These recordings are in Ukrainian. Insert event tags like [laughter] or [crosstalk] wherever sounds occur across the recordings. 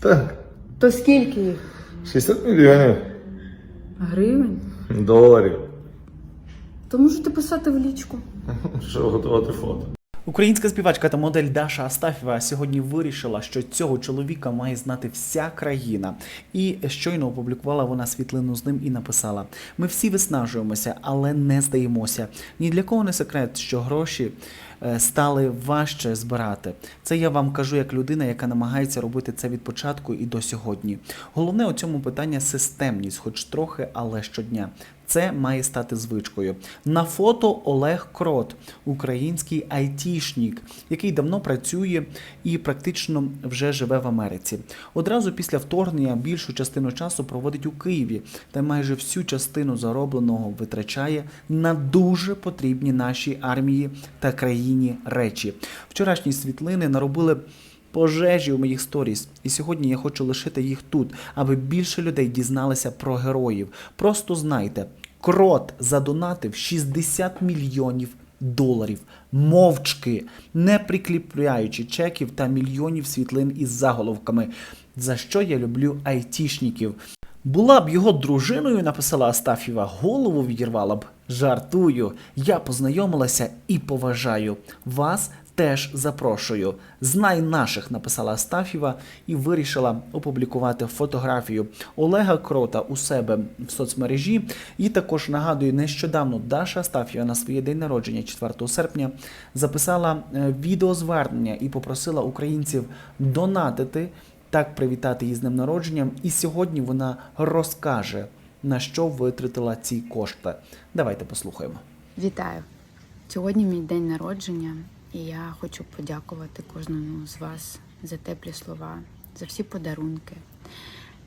Так, То скільки їх? 60 мільйонів Гривень? доларів. То можете писати в лічку. [laughs] Щоб готувати фото. Українська співачка та модель Даша Астафєва сьогодні вирішила, що цього чоловіка має знати вся країна. І щойно опублікувала вона світлину з ним і написала: Ми всі виснажуємося, але не здаємося. Ні для кого не секрет, що гроші стали важче збирати. Це я вам кажу як людина, яка намагається робити це від початку і до сьогодні. Головне у цьому питання системність, хоч трохи, але щодня. Це має стати звичкою. На фото Олег Крот, український айтішнік, який давно працює і практично вже живе в Америці. Одразу після вторгнення більшу частину часу проводить у Києві, та майже всю частину заробленого витрачає на дуже потрібні нашій армії та країні речі. Вчорашні світлини наробили пожежі у моїх сторіс. І сьогодні я хочу лишити їх тут, аби більше людей дізналися про героїв. Просто знайте, крот задонатив 60 мільйонів доларів. Мовчки, не прикріпляючи чеків та мільйонів світлин із заголовками. За що я люблю айтішників. Була б його дружиною, написала Астафєва, голову відірвала б. Жартую. Я познайомилася і поважаю. Вас теж запрошую. Знай наших, написала Астафєва і вирішила опублікувати фотографію Олега Крота у себе в соцмережі. І також нагадую, нещодавно Даша Астафєва на своє день народження, 4 серпня, записала е, відеозвернення і попросила українців донатити так привітати її з днем народженням. І сьогодні вона розкаже, на що витратила ці кошти. Давайте послухаємо. Вітаю! Сьогодні мій день народження, і я хочу подякувати кожному з вас за теплі слова, за всі подарунки,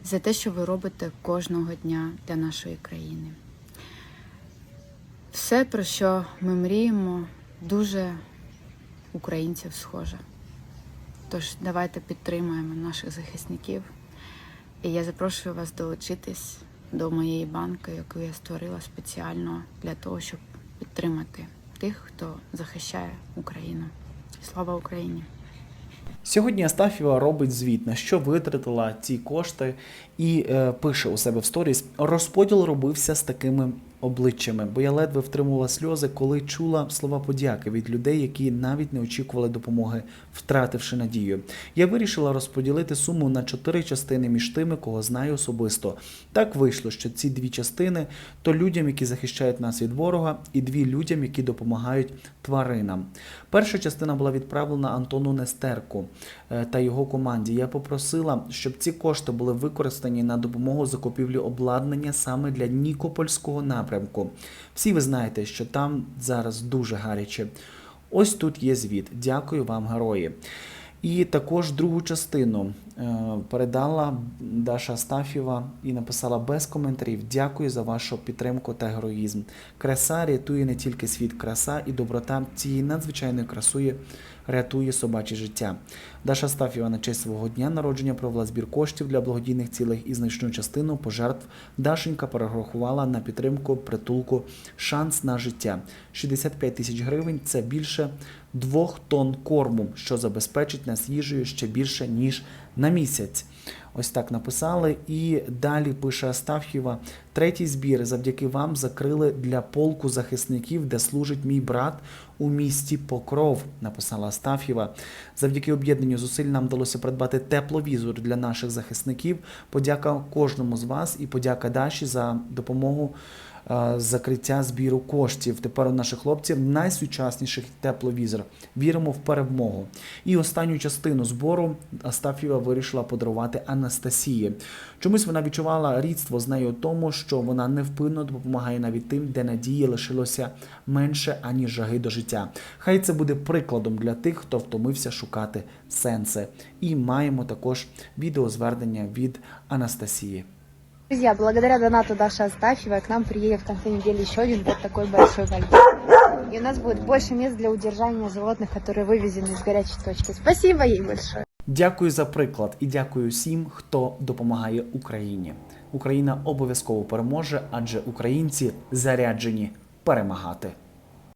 за те, що ви робите кожного дня для нашої країни. Все, про що ми мріємо, дуже українців схоже. Тож давайте підтримуємо наших захисників. І я запрошую вас долучитись до моєї банки, яку я створила спеціально для того, щоб підтримати тих, хто захищає Україну. Слава Україні! Сьогодні Астафіва робить звіт, на що витратила ці кошти, і е, пише у себе в сторіс: розподіл робився з такими обличчями, бо я ледве втримувала сльози, коли чула слова подяки від людей, які навіть не очікували допомоги, втративши надію. Я вирішила розподілити суму на чотири частини між тими, кого знаю особисто. Так вийшло, що ці дві частини то людям, які захищають нас від ворога, і дві людям, які допомагають тваринам. Перша частина була відправлена Антону Нестерку е, та його команді. Я попросила, щоб ці кошти були використані на допомогу закупівлі обладнання саме для Нікопольського напрямку. Всі ви знаєте, що там зараз дуже гаряче. Ось тут є звіт. Дякую вам, герої. І також другу частину е, передала Даша Астафєва і написала без коментарів: Дякую за вашу підтримку та героїзм. Краса рятує не тільки світ, краса і доброта цієї надзвичайної красує рятує собаче життя. Даша Стафіва на честь свого дня народження провела збір коштів для благодійних цілей і значну частину пожертв Дашенька перерахувала на підтримку притулку Шанс на життя. 65 тисяч гривень це більше двох тонн корму, що забезпечить нас їжею ще більше ніж на місяць. Ось так написали. І далі пише Астаф'єва. Третій збір завдяки вам закрили для полку захисників, де служить мій брат у місті Покров. Написала Астаф'єва. Завдяки об'єднанню зусиль нам вдалося придбати тепловізор для наших захисників. Подяка кожному з вас і подяка Даші за допомогу закриття збіру коштів. Тепер у наших хлопців найсучасніший тепловізор. Віримо в перемогу. І останню частину збору Астафєва вирішила подарувати Анастасії. Чомусь вона відчувала рідство з нею тому, що вона невпинно допомагає навіть тим, де надії лишилося менше аніж жаги до життя. Хай це буде прикладом для тих, хто втомився шукати сенси. І маємо також відеозвернення від Анастасії. Друзья, благодаря донату Даши Астафьевой к нам приедет в конце недели еще один вот такой большой вольер. И у нас будет больше мест для удержания животных, которые вывезены из горячей точки. Спасибо ей большое. Дякую за приклад і дякую всім, хто допомагає Україні. Україна обов'язково переможе, адже українці заряджені перемагати.